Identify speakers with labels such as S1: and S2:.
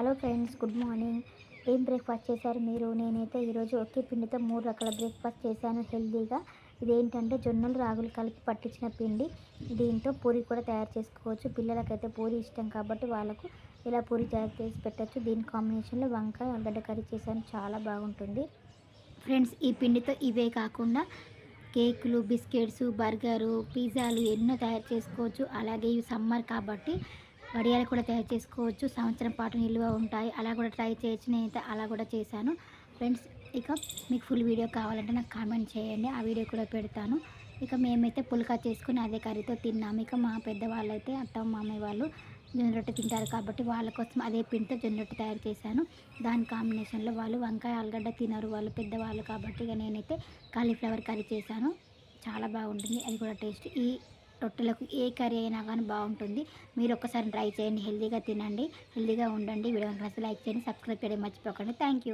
S1: Hello friends good morning. ఏం breakfast చేశారు మీరు? నేనైతే ఈరోజు ఒకే పిండితో మూడు రకాల బ్రేక్ఫాస్ట్ చేశాను హెల్తీగా ఇదేంటంటే జొన్నలు రాగులు కలిపి పట్టించిన పిండి. దీంతో పూరి కూడా తయారు చేసుకోవచ్చు. పిల్లలకైతే పూరి ఇష్టం కాబట్టి వాళ్ళకు ఇలా పూరి తయారు చేసి పెట్టచ్చు. దీని కాంబినేషన్లో వంకాయ ఆలుగడ్డ కర్రీ చేశాను. చాలా బాగుంటుంది. ఫ్రెండ్స్ ఈ పిండితో ఇవే కాకుండా కేకులు బిస్కెట్స్ బర్గరు పిజ్జాలు ఎన్నో తయారు చేసుకోవచ్చు. అలాగే ఇవి సమ్మర్ కాబట్టి వడియాలు కూడా తయారు చేసుకోవచ్చు. సంవత్సరం పాటు నిల్వ ఉంటాయి. అలా కూడా ట్రై చేయొచ్చు. నేనైతే అలా కూడా చేశాను. ఫ్రెండ్స్ ఇక మీకు ఫుల్ వీడియో కావాలంటే నాకు కామెంట్ చేయండి. ఆ వీడియో కూడా పెడతాను. ఇక మేమైతే పుల్కా చేసుకుని అదే కర్రీతో తిన్నాము. ఇక మా పెద్దవాళ్ళు అయితే అత్త మామయ్య వాళ్ళు జొన్న రొట్టె తింటారు కాబట్టి వాళ్ళ కోసం అదే పిండితో జొన్న రొట్టె తయారు చేశాను. దాని కాంబినేషన్లో వాళ్ళు వంకాయ ఆలుగడ్డ తినరు వాళ్ళు పెద్దవాళ్ళు కాబట్టి ఇక నేనైతే కాలీఫ్లవర్ కర్రీ చేశాను. చాలా బాగుంటుంది. అది కూడా టేస్ట్. ఈ రొట్టెలకు ఏ కర్రీ అయినా కానీ బాగుంటుంది. మీరు ఒక్కసారి ట్రై చేయండి. హెల్తీగా తినండి. హెల్తీగా ఉండండి. వీడియో నచ్చితే లైక్ చేయండి. సబ్స్క్రైబ్ చేయడం మర్చిపోకండి. Thank you